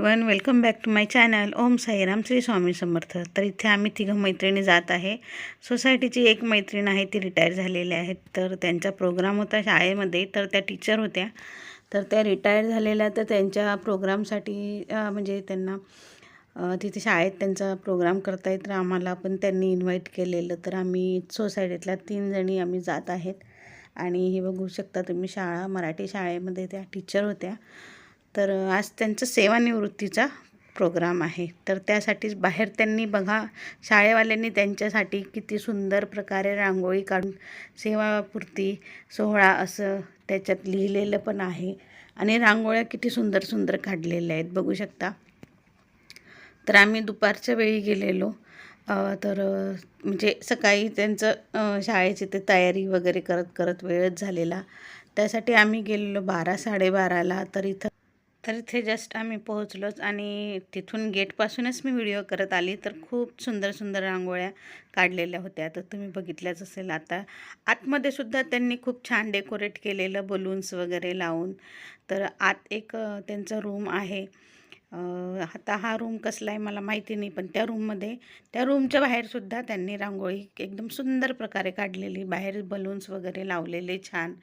One welcome back to my channel Om Sairam Shri Swami Samarth तर इथे आम्ही तिघं मैत्रिणी जात आहे. सोसायटीची एक मैत्रीण आहे ती रिटायर झालेली आहेत तर त्यांचा प्रोग्राम होता शाळेमध्ये तर त्या टीचर होत्या. तर त्या रिटायर झालेल्या तर त्यांच्या प्रोग्रामसाठी म्हणजे त्यांना तिथे शाळेत त्यांचा प्रोग्राम करता येत तर आम्हाला पण त्यांनी इन्व्हाइट केलेलं. तर आम्ही सोसायटीतल्या तीन जणी आम्ही जात आहेत. आणि हे बघू शकता तुम्ही शाळा मराठी शाळेमध्ये त्या टीचर होत्या. तर आज त्यांचं सेवानिवृत्तीचा प्रोग्राम आहे. तर त्यासाठीच बाहेर त्यांनी बघा शाळेवाल्यांनी त्यांच्यासाठी किती सुंदर प्रकारे रांगोळी काढून सेवापूर्ती सोहळा असं त्याच्यात लिहिलेलं पण आहे. आणि रांगोळ्या किती सुंदर सुंदर काढलेल्या आहेत बघू शकता. तर आम्ही दुपारच्या वेळी गेलेलो. तर म्हणजे सकाळी त्यांचं शाळेची ते तयारी वगैरे करत करत वेळच झालेला. त्यासाठी आम्ही गेलेलो बारा साडेबाराला. तर इथं तर इथे जस्ट आम्ही पोहोचलोच आणि तिथून गेटपासूनच मी व्हिडिओ करत आली. तर खूप सुंदर सुंदर रांगोळ्या काढलेल्या होत्या. तर तुम्ही बघितल्याच असेल आता. आतमध्ये सुद्धा त्यांनी खूप छान डेकोरेट केलेलं बलून्स वगैरे लावून. तर आत एक त्यांचं त्यांचा रूम आहे. आता हा रूम कसला आहे मला माहिती नाही पण त्या रूममध्ये त्या रूमच्या बाहेरसुद्धा त्यांनी रांगोळी एकदम सुंदर प्रकारे काढलेली. बाहेर बलून्स वगैरे लावलेले छान.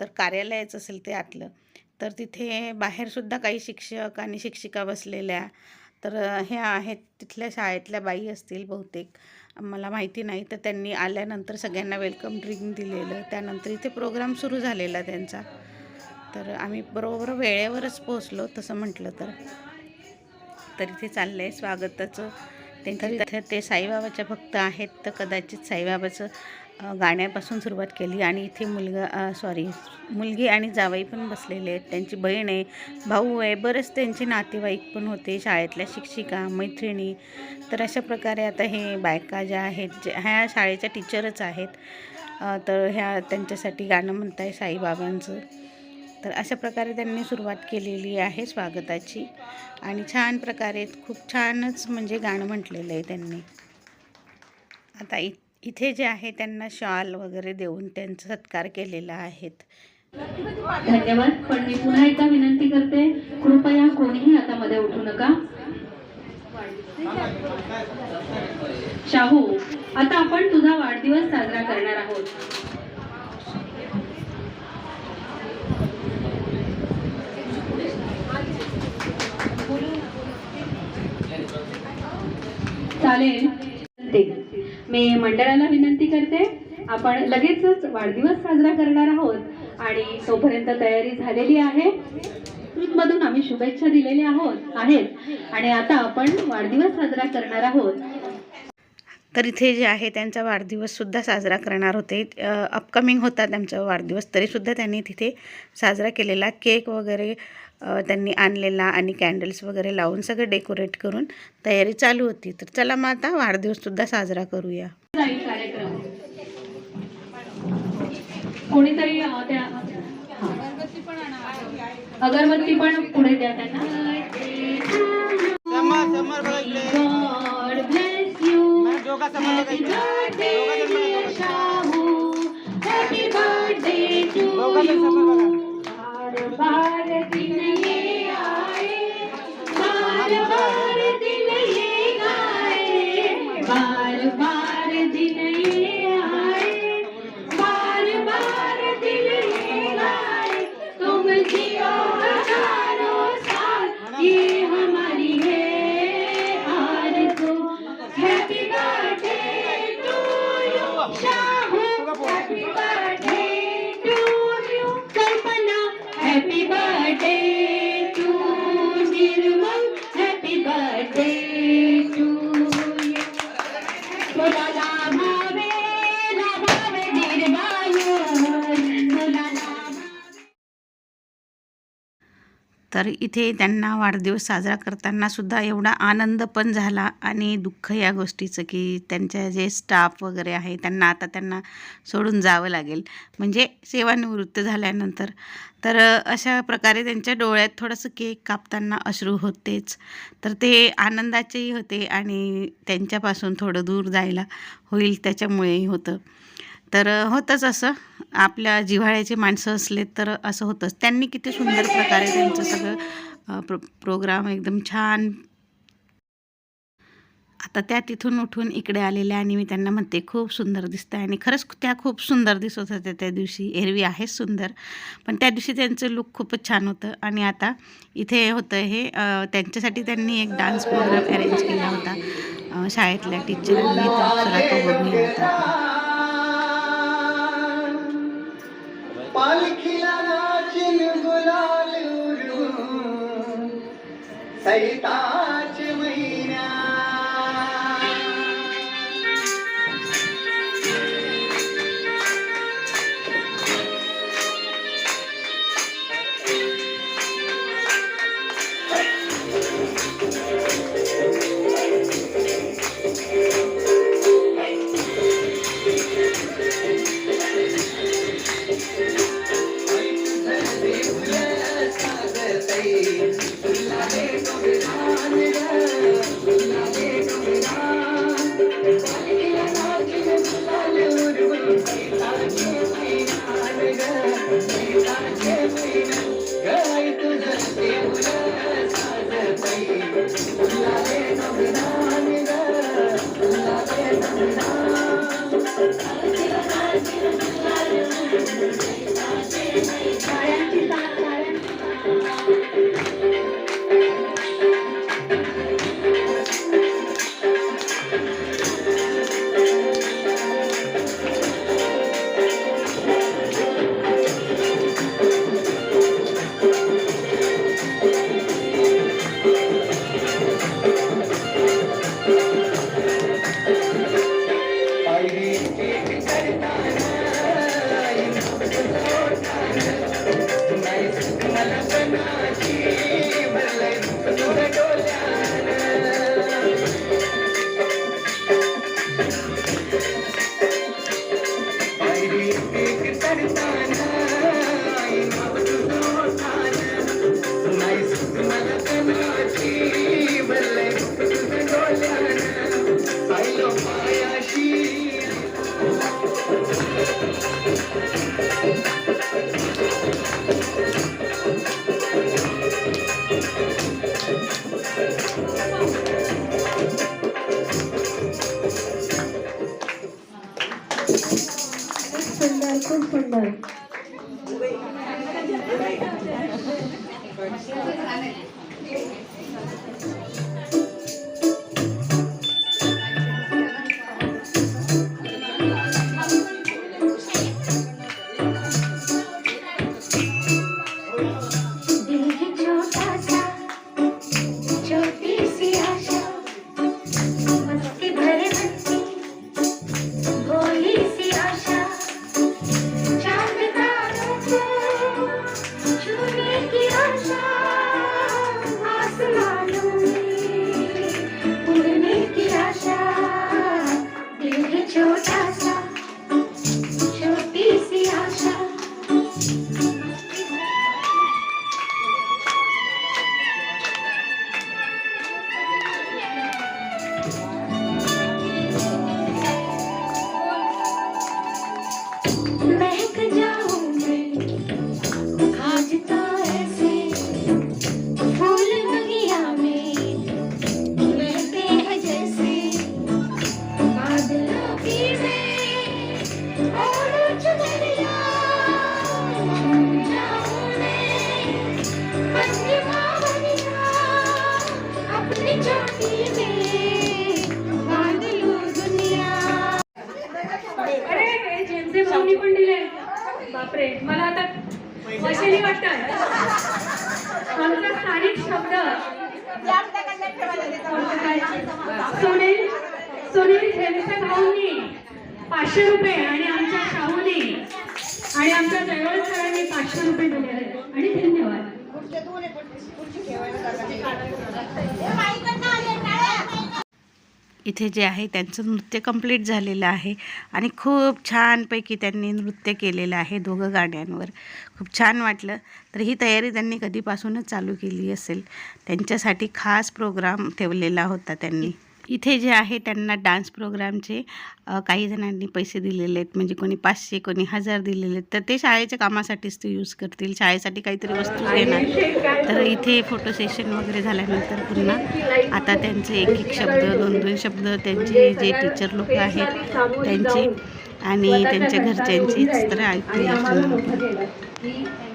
तर कार्यालयाचं असेल ते आतलं. तर तिथे बाहेरसुद्धा काही शिक्षक आणि शिक्षिका बसलेल्या. तर ह्या आहेत तिथल्या शाळेतल्या बाई असतील बहुतेक. मला माहिती नाही. तर त्यांनी आल्यानंतर सगळ्यांना वेलकम ड्रिंक दिलेलं. त्यानंतर इथे प्रोग्राम सुरू झालेला त्यांचा. तर आम्ही बरोबर वेळेवरच पोहोचलो तसं म्हटलं तर. तर इथे चाललं आहे स्वागताचं त्यांच्या ते साईबाबाच्या भक्त आहेत तर कदाचित साईबाबाचं गाण्यापासून सुरुवात केली आणि इथे मुलगा सॉरी मुलगी आणि जावई पण बसलेले आहेत. त्यांची बहीण आहे भाऊ आहे बरेच त्यांचे नातेवाईक पण होते शाळेतल्या शिक्षिका मैत्रिणी. तर अशा प्रकारे आता हे बायका ज्या आहेत ज्या ह्या शाळेच्या टीचरच आहेत. तर ह्या त्यांच्यासाठी गाणं म्हणताय साईबाबांचं. तर अशा प्रकारे त्यांनी सुरुवात केलेली आहे स्वागताची. आणि छान प्रकारे खूप छानच म्हणजे गाणं म्हटलेलं आहे त्यांनी. आता इ इथे जे आहे त्यांना शॉल वगैरे देऊन त्यांचा सत्कार केलेला आहेत धन्यवाद. पण मी पुन्हा एकदा विनंती करते कृपया कोणीही आता मध्ये उठू नका. शाहू आता आपण तुझा वाढदिवस साजरा करणार आहोत. चालेल. मी मंडळाला विनंती करते आपण लगेचच वाढदिवस साजरा करणार आहोत आणि तोपर्यंत तयारी झालेली आहे. मधून आम्ही शुभेच्छा दिलेल्या आहोत आहेत. आणि आता आपण वाढदिवस साजरा करणार आहोत. तर इथे जे आहे त्यांचा वाढदिवससुद्धा साजरा करणार होते. अपकमिंग होता त्यांचा वाढदिवस तरीसुद्धा त्यांनी तिथे साजरा केलेला. केक वगैरे त्यांनी आणलेला आणि कॅन्डल्स वगैरे लावून सगळं डेकोरेट करून तयारी चालू होती. तर चला मग आता वाढदिवससुद्धा साजरा करूया. कार्यक्रम. कोणीतरी अगरबत्ती पण पुढे द्या त्यांना. यू तर इथे त्यांना वाढदिवस साजरा करताना सुद्धा एवढा आनंद पण झाला आणि दुःख या गोष्टीचं की त्यांच्या जे स्टाफ वगैरे आहे त्यांना आता त्यांना सोडून जावं लागेल. म्हणजे सेवानिवृत्त झाल्यानंतर. तर अशा प्रकारे त्यांच्या डोळ्यात थोडंसं केक कापताना अश्रू होतेच. तर ते आनंदाचेही होते आणि त्यांच्यापासून थोडं दूर जायला होईल त्याच्यामुळेही होतं. तर होतंच असं. आपल्या जिव्हाळ्याचे माणसं असले तर असं होतंच. त्यांनी किती सुंदर प्रकारे त्यांचं सगळं प्रो प्रोग्राम एकदम छान आता त्या तिथून उठून इकडे आलेल्या आणि मी त्यांना म्हणते खूप सुंदर दिसतं आणि खरंच त्या खूप सुंदर दिसत होत्या त्या दिवशी. एरवी आहेच सुंदर. पण त्या दिवशी त्यांचं लुक खूपच छान होतं. आणि आता इथे होतं हे त्यांच्यासाठी त्यांनी एक डान्स प्रोग्राम अरेंज केला होता. शाळेतल्या टीचरांनी तर तो बघूया होता. Deitar आणि आमच्या जयवळ सरांनी पाचशे रुपये दिले आहेत. आणि धन्यवाद. इथे जे आहे त्यांचं नृत्य कंप्लीट झालेलं आहे. आणि खूप छानपैकी त्यांनी नृत्य केलेलं आहे दोघं गाण्यांवर. खूप छान वाटलं. तर ही तयारी त्यांनी कधीपासूनच चालू केली असेल. त्यांच्यासाठी खास प्रोग्राम ठेवलेला होता त्यांनी. इथे जे आहे त्यांना डान्स प्रोग्रामचे काही जणांनी पैसे दिलेले आहेत. म्हणजे कोणी पाचशे कोणी हजार दिलेले आहेत. तर ते शाळेच्या कामासाठीच ते यूज करतील. शाळेसाठी काहीतरी वस्तू घेणार तर इथे फोटो सेशन वगैरे झाल्यानंतर पुन्हा आता त्यांचे एक एक शब्द दोन दोन शब्द त्यांचे जे टीचर लोक आहेत त्यांचे आणि त्यांच्या घरच्यांचीच तर की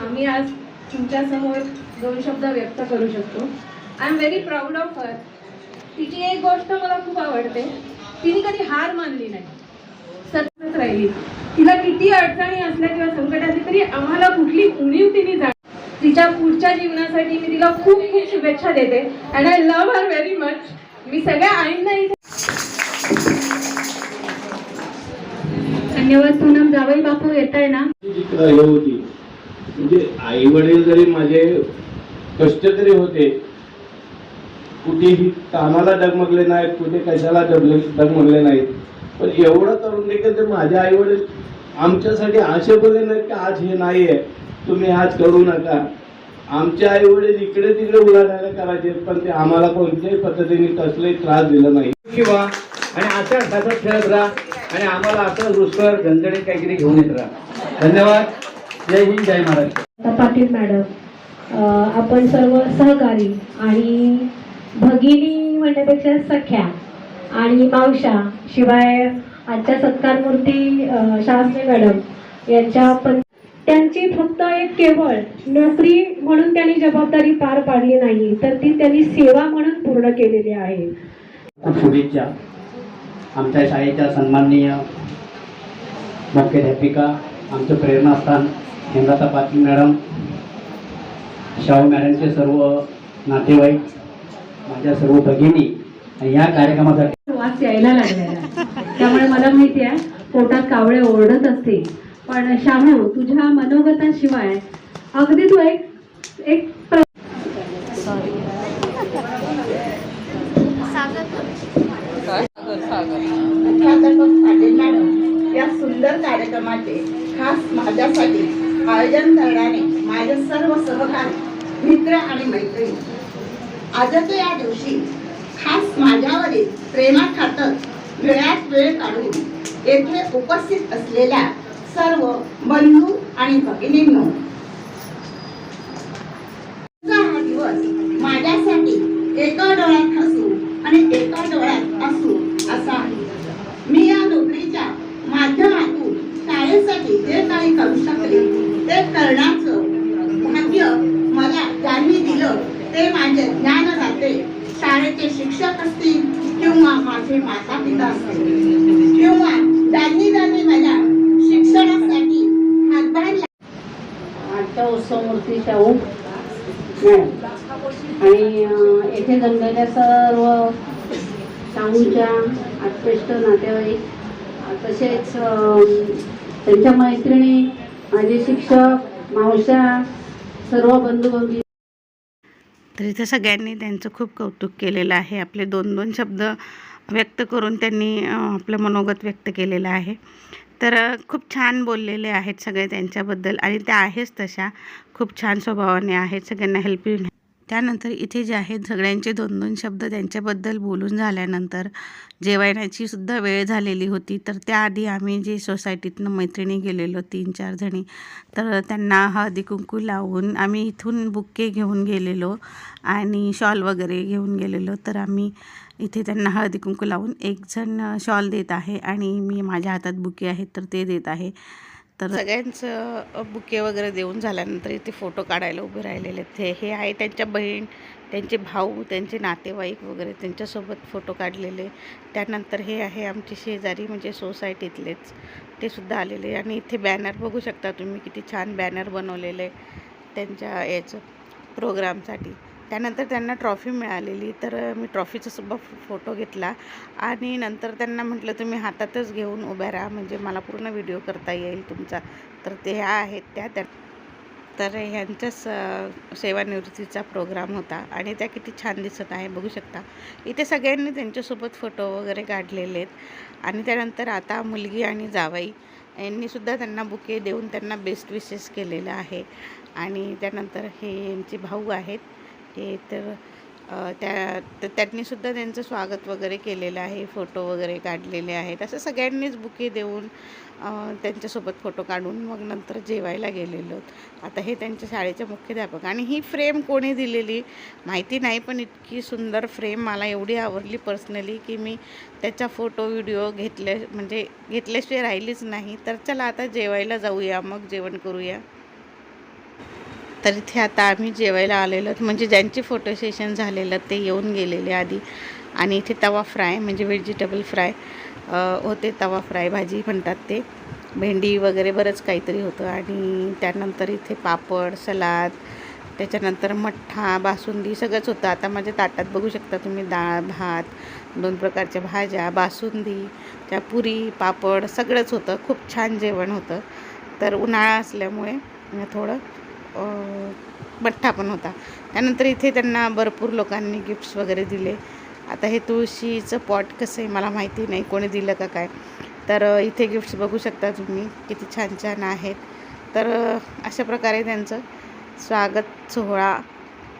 आम्ही आज तुमच्यासमोर दोन शब्द व्यक्त करू शकतो. I am very proud of her तिची एक गोष्ट मला खूप आवडते. तिने कधी हार मानली नाही. सतत राहिली. तिला किती अडचणी असल्या किंवा संकट असली तरी आम्हाला कुठली उणीव तिने जा तिच्या पुढच्या जीवनासाठी मी तिला खूप खूप शुभेच्छा देते. And I love her very much मी सगळ्या आईंना इथे धन्यवाद पूनम जावई बापू येत आहे ना होती. म्हणजे आई वडील जरी माझे कष्ट तरी होते कुठेही कामाला डगमगले नाहीत कुठे कशाला डगले डगमगले नाहीत. पण एवढं करून देखील ते माझे आई वडील आमच्यासाठी असे बोलले नाहीत की आज हे नाही आहे तुम्ही आज करू नका. आमचे आई वडील इकडे तिकडे उलाढायला करायचे पण ते आम्हाला कोणत्याही पद्धतीने कसलाही त्रास दिला नाही. किंवा आणि असं असं खेळत राहा आणि आम्हाला असं रुसकर झणझणीत काहीतरी घेऊन येत राहा. धन्यवाद. जय हिंद जय महाराष्ट्र. पाटील मॅडम आपण सर्व सहकारी आणि भगिनी म्हणण्यापेक्षा सख्या आणि मावशा शिवाय आजच्या सत्कारमूर्ती अ, शास्त्री मॅडम यांच्या पण त्यांची फक्त एक केवळ नोकरी म्हणून त्यांनी जबाबदारी पार पाडली नाही तर ती त्यांनी सेवा म्हणून पूर्ण केलेली आहे. खूप शुभेच्छा. आमच्या शाळेच्या सन्माननीय मुख्याध्यापिका आमचं प्रेरणास्थान हेमलता पाटील मॅडम शाहू मॅडमचे सर्व नातेवाईक माझ्या सर्व भगिनी आणि या कार्यक्रमासाठी वास यायला लागलेला त्यामुळे मला माहिती आहे पोटात कावळे ओरडत असतील. पण शाहू तुझ्या मनोगताशिवाय अगदी तू एक एक या सुंदर कार्यक्रमाचे खास माझ्यासाठी आयोजन करणारे माझे सर्व सहकारी मित्र आणि मैत्रिणी. आजच्या या दिवशी खास माझ्यावरील प्रेमाखातर वेळात वेळ काढून येथे उपस्थित असलेल्या सर्व बंधू आणि भगिनींनो हा दिवस माझ्यासाठी एका डोळ्यात हसू आणि एका डोळ्यात असू असा आहे. मी या नोकरीच्या माध्यमातून शाळेसाठी जे काही करू शकले ते करण्याचं भाग्य मला ज्यांनी दिलं ते माझे ज्ञान शाळेचे शिक्षक असतील किंवा माझे माता पिता असतील किंवा ज्यांनी ज्यांनी मला शिक्षणासाठी हातभार आजच्या उत्सवमूर्ती शाहू. मॅडम आणि येथे जमलेल्या सर्व शाहूच्या आत्पेष्ट नातेवाईक तसेच त्यांच्या मैत्रिणी माझे शिक्षक मावश्या सर्व बंधू भगिनी तर इथं सगळ्यांनी त्यांचं खूप कौतुक केलेलं आहे. आपले दोन दोन शब्द व्यक्त करून त्यांनी आपलं मनोगत व्यक्त केलेलं आहे. तर खूप छान बोललेले आहेत सगळे त्यांच्याबद्दल आणि त्या आहेच तशा. खूप छान स्वभावाने आहेत. सगळ्यांना हेल्पिंग त्यानंतर इथे जे आहेत सगळ्यांचे दोन दोन शब्द त्यांच्याबद्दल बोलून झाल्यानंतर जेवणाची सुद्धा वेळ झालेली होती. तर त्याआधी आम्ही जे सोसायटीतनं मैत्रिणी गेलेलो तीन चार जणी तर त्यांना हळदी कुंकू लावून आम्ही इथून बुक्के घेऊन गेलेलो आणि शॉल वगैरे घेऊन गेलेलो. तर आम्ही इथे त्यांना हळदी कुंकू लावून एक जण शॉल देत आहे आणि मी माझ्या हातात बुके आहेत तर ते देत आहे. तर सगळ्यांचं बुके वगैरे देऊन झाल्यानंतर इथे फोटो काढायला उभे राहिलेले ते हे आहे त्यांच्या बहीण त्यांचे भाऊ त्यांचे नातेवाईक वगैरे त्यांच्यासोबत फोटो काढलेले. त्यानंतर हे आहे आमचे शेजारी म्हणजे सोसायटीतलेच. ते सुद्धा आलेले आणि इथे बॅनर बघू शकता तुम्ही किती छान बॅनर बनवलेले त्यांच्या याचं प्रोग्रामसाठी. त्यानंतर त्यांना ट्रॉफी मिळालेली. तर मी ट्रॉफीचा सुद्धा फोटो घेतला. आणि नंतर त्यांना म्हटलं तुम्ही हातातच घेऊन उभ्या राहा. म्हणजे मला पूर्ण व्हिडिओ करता येईल तुमचा. तर ते ह्या आहेत त्या त्या. तर ह्यांच्याच सेवानिवृत्तीचा प्रोग्राम होता. आणि त्या किती छान दिसत आहे बघू शकता. इथे सगळ्यांनी त्यांच्यासोबत फोटो वगैरे काढलेले आहेत. आणि त्यानंतर आता मुलगी आणि जावाई यांनीसुद्धा त्यांना बुके देऊन त्यांना बेस्ट विशेस केलेलं आहे. आणि त्यानंतर हे यांचे भाऊ आहेत. हे तर त्या तर त्यांनीसुद्धा त्यांचं स्वागत वगैरे केलेलं आहे. फोटो वगैरे काढलेले आहेत. असं सगळ्यांनीच बुके देऊन त्यांच्यासोबत फोटो काढून मग नंतर जेवायला गेलेलो. आता हे त्यांच्या शाळेचे मुख्याध्यापक. आणि ही फ्रेम कोणी दिलेली माहिती नाही पण इतकी सुंदर फ्रेम मला एवढी आवडली पर्सनली की मी त्याचा फोटो व्हिडिओ घेतले म्हणजे घेतल्याशिवाय राहिलीच नाही. तर चला आता जेवायला जाऊया. मग जेवण करूया. तर इथे आता आम्ही जेवायला आलेलो म्हणजे ज्यांची फोटो सेशन झालेलं ते येऊन गेलेले आधी. आणि इथे तवा फ्राय म्हणजे व्हेजिटेबल फ्राय होते तवा फ्राय भाजी म्हणतात ते. भेंडी वगैरे बरंच काहीतरी होतं. आणि त्यानंतर इथे पापड सलाद त्याच्यानंतर मठ्ठा बासुंदी सगळंच होतं. आता माझ्या ताटात बघू शकता तुम्ही डाळ भात दोन प्रकारच्या भाज्या बासुंदी त्या पुरी पापड सगळंच होतं. खूप छान जेवण होतं. तर उन्हाळा असल्यामुळे थोडं बठ्ठा पण होता. त्यानंतर इथे त्यांना भरपूर लोकांनी गिफ्ट्स वगैरे दिले. आता हे तुळशीचं पॉट कसं आहे मला माहिती नाही. कोणी दिलं का काय? तर इथे गिफ्ट्स बघू शकता तुम्ही. किती छान छान आहेत. तर अशा प्रकारे त्यांचं स्वागत सोहळा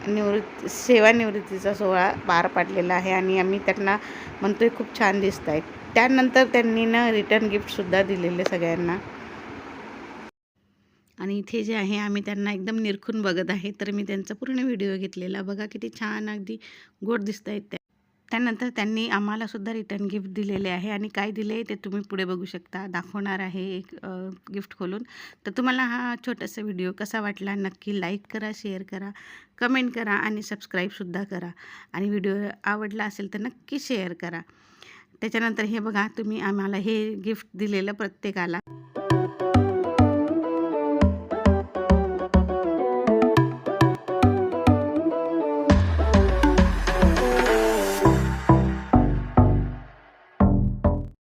निवृत्त सेवानिवृत्तीचा सोहळा पार पाडलेला आहे आणि आम्ही त्यांना म्हणतोय खूप छान दिसत आहेत त्यानंतर त्यांनी ना रिटर्न गिफ्टसुद्धा दिलेले सगळ्यांना. आणि इथे जे आहे आम्ही त्यांना एकदम निरखून बघत आहे. तर मी त्यांचा पूर्ण व्हिडिओ घेतलेला. बघा किती छान अगदी गोड दिसत आहेत त्या. त्यानंतर त्यांनी आम्हालासुद्धा रिटर्न गिफ्ट दिलेले आहे. आणि काय दिले ते तुम्ही पुढे बघू शकता. दाखवणार आहे एक गिफ्ट खोलून. तर तुम्हाला हा छोटासा व्हिडिओ कसा वाटला नक्की लाईक करा शेअर करा कमेंट करा आणि सबस्क्राईबसुद्धा करा. आणि व्हिडिओ आवडला असेल तर नक्की शेअर करा. त्याच्यानंतर हे बघा तुम्ही आम्हाला हे गिफ्ट दिलेलं प्रत्येकाला.